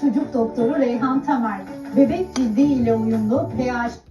çocuk doktoru Reyhan Tamer. Bebek cildi ile uyumlu pH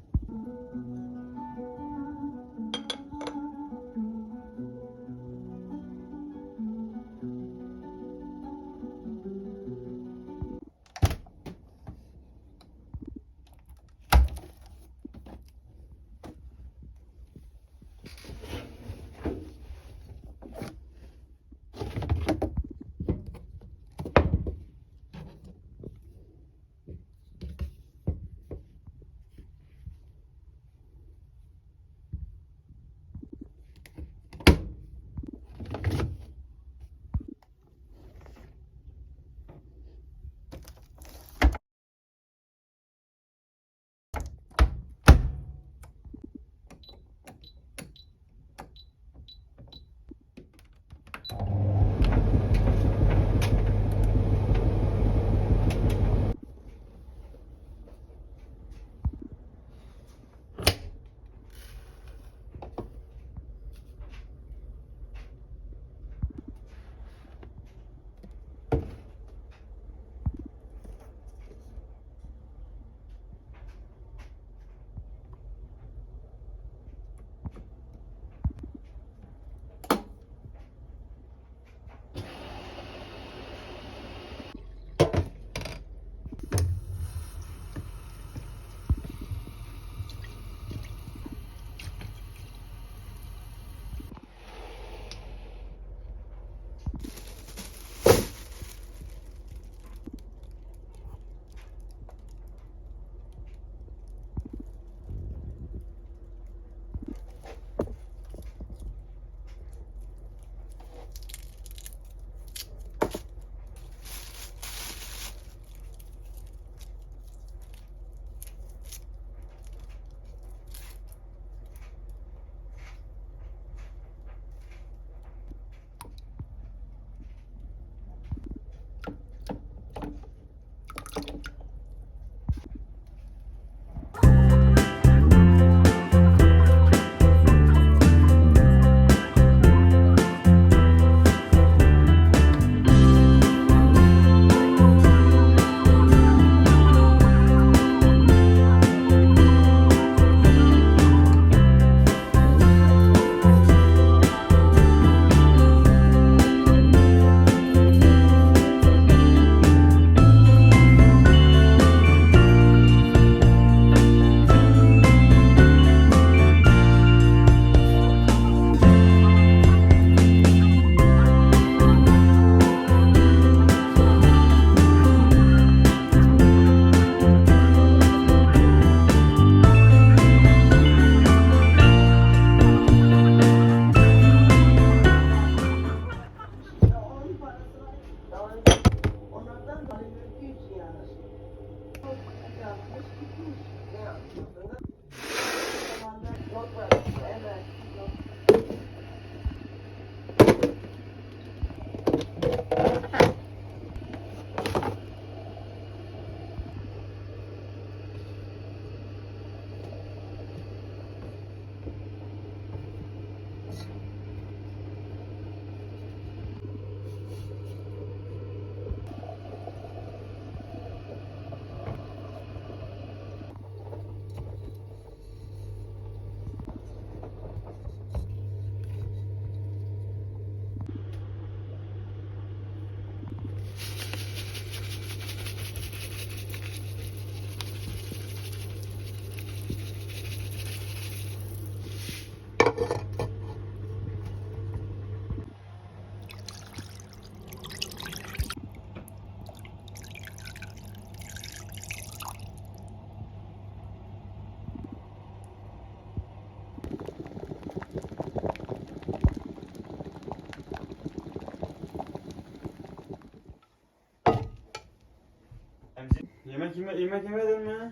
Yapmış gitmiş. Emzi- Yemek yeme yemek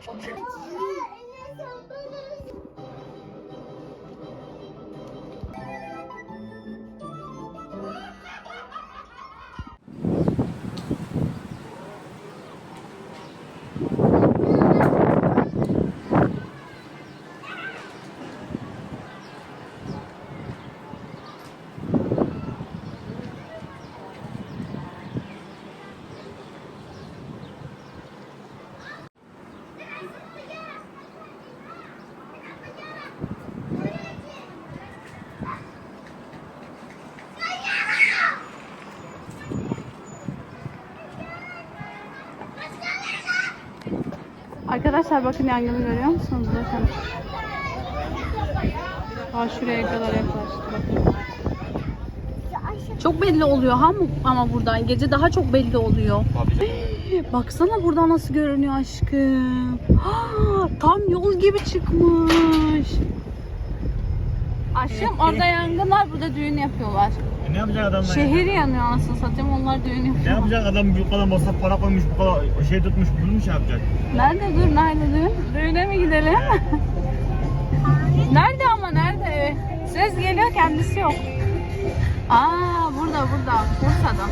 Arkadaşlar bakın yangını görüyor musunuz? Bakın. Aa, şuraya kadar yaklaştı. Bakın. Çok belli oluyor ha mı- ama buradan. Gece daha çok belli oluyor. Baksana buradan nasıl görünüyor aşkım. Ha, tam yol gibi çıkmış. Aşkım orada yangın var, burada düğün yapıyorlar. Ne yapacak adam lan? Şehir yanıyor anasını satayım, onlar düğün Ne yapıyor. yapacak adam bu kadar masraf para koymuş bu kadar şey tutmuş bunu mu şey yapacak? Nerede dur, nerede düğün? Düğüne mi gidelim? nerede ama nerede? Ses geliyor, kendisi yok. Aa burada, burada. Bursa'da.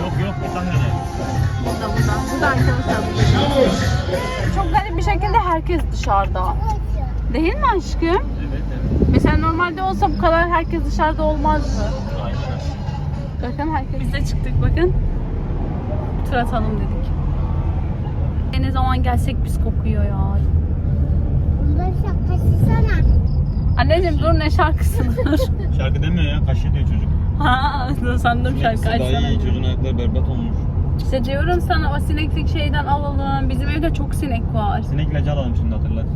Yok yok gene. Burada, burada. Burada arkadaşlar. Çok garip bir şekilde herkes dışarıda. Değil mi aşkım? Evet evet. Mesela normalde olsa bu kadar herkes dışarıda olmazdı. Bakın herkes. Biz de çıktık bakın. Tur atalım dedik. E ne zaman gelsek biz kokuyor ya. Anneciğim dur ne şarkısı dur. Şarkı demiyor ya kaşı diyor çocuk. ha sandım şarkı Daha açsana. iyi çocuğun ayakları berbat olmuş. İşte diyorum sana o sineklik şeyden alalım. Bizim evde çok sinek var. Sinek ilacı alalım şimdi hatırlat.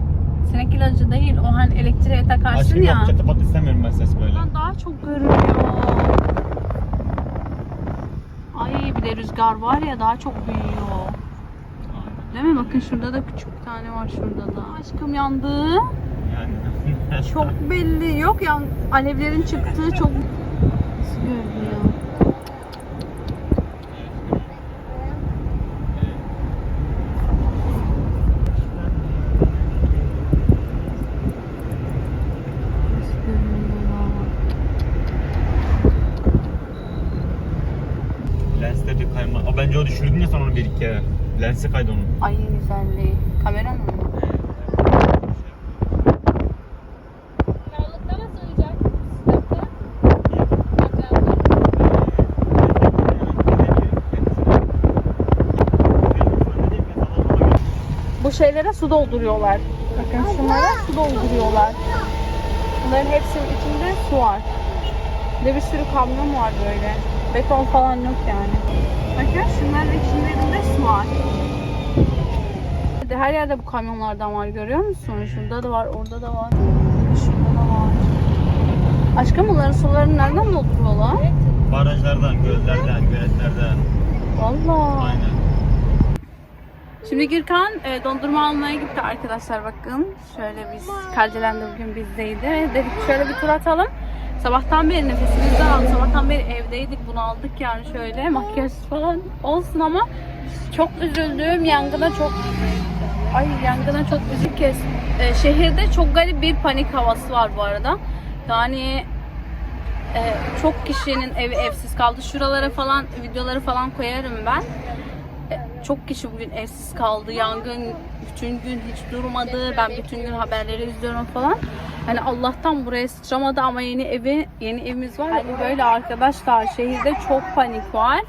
Sinek ilacı değil o hani elektriğe takarsın Aşkım ya. yok çatı pat istemiyorum ben ses böyle. Buradan daha çok görünüyor. Ay bir de rüzgar var ya daha çok büyüyor. Değil mi? Bakın şurada da küçük bir tane var şurada da. Aşkım yandı. Yani. Çok belli. Yok ya alevlerin çıktığı çok görünüyor? Nasıl görünüyor ya? Lensleri kayma. Aa, bence o düşürdün ya sen onu bir iki kere. Lensi kaydı onun. Ay güzelliği. Kamera mı? Bu şeylere su dolduruyorlar. Bakın şunlara su dolduruyorlar. Bunların hepsinin içinde su var. Bir de bir sürü kamyon var böyle. Beton falan yok yani. Bakın şunların içlerinde su var. Her yerde bu kamyonlardan var görüyor musun? Şurada da var, orada da var. Şurada da var. Aşkım bunların sularını nereden dolduruyorlar? Barajlardan, göllerden, göletlerden. Vallahi. Aynen. Şimdi Gürkan e, dondurma almaya gitti arkadaşlar bakın. Şöyle biz Kardelen'de bugün bizdeydi. Dedik şöyle bir tur atalım. Sabahtan beri nefesimiz aldı. Sabahtan beri evdeydik. Bunu aldık yani şöyle makyaj falan olsun ama çok üzüldüm. Yangına çok Ay yangına çok üzük kez. E, şehirde çok garip bir panik havası var bu arada. Yani e, çok kişinin evi evsiz kaldı. Şuralara falan videoları falan koyarım ben. Çok kişi bugün evsiz kaldı. Yangın bütün gün hiç durmadı. Ben bütün gün haberleri izliyorum falan. Hani Allah'tan buraya sıçramadı ama yeni evi yeni evimiz var. Hani böyle arkadaşlar şehirde çok panik var.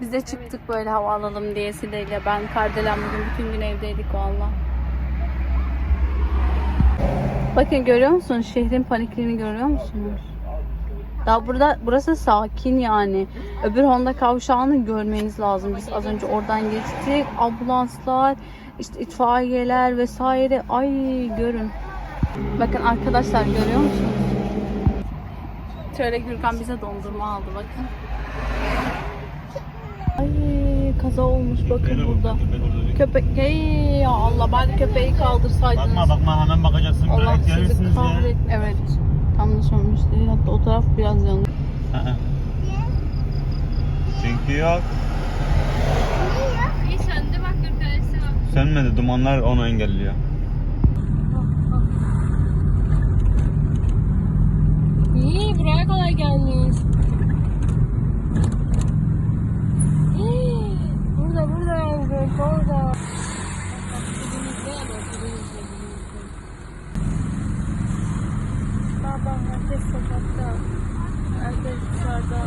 Biz de çıktık böyle hava alalım diye Side'yle ben Kardelen bugün bütün gün evdeydik valla. Bakın görüyor musunuz? Şehrin panikliğini görüyor musunuz? Daha burada burası sakin yani. Öbür Honda kavşağını görmeniz lazım. Biz az önce oradan geçtik. Ambulanslar, işte itfaiyeler vesaire. Ay görün. Bakın arkadaşlar görüyor musunuz? Şöyle Gürkan bize dondurma aldı bakın. Ay kaza olmuş bakın burada. Köpek hey Allah ben köpeği kaldırsaydınız. Bakma bakma hemen bakacaksın. Allah sizi görürsünüz ya. kahret. Evet. Anlaşılmış değil. Hatta o taraf biraz yanlış. Çünkü yok. İyi söndü bak bir. Sönmedi. Dumanlar onu engelliyor. İyi buraya kolay gelmiş. İyi. Burada burada yazdık. Orada. Herkes sokakta. Herkes dışarıda.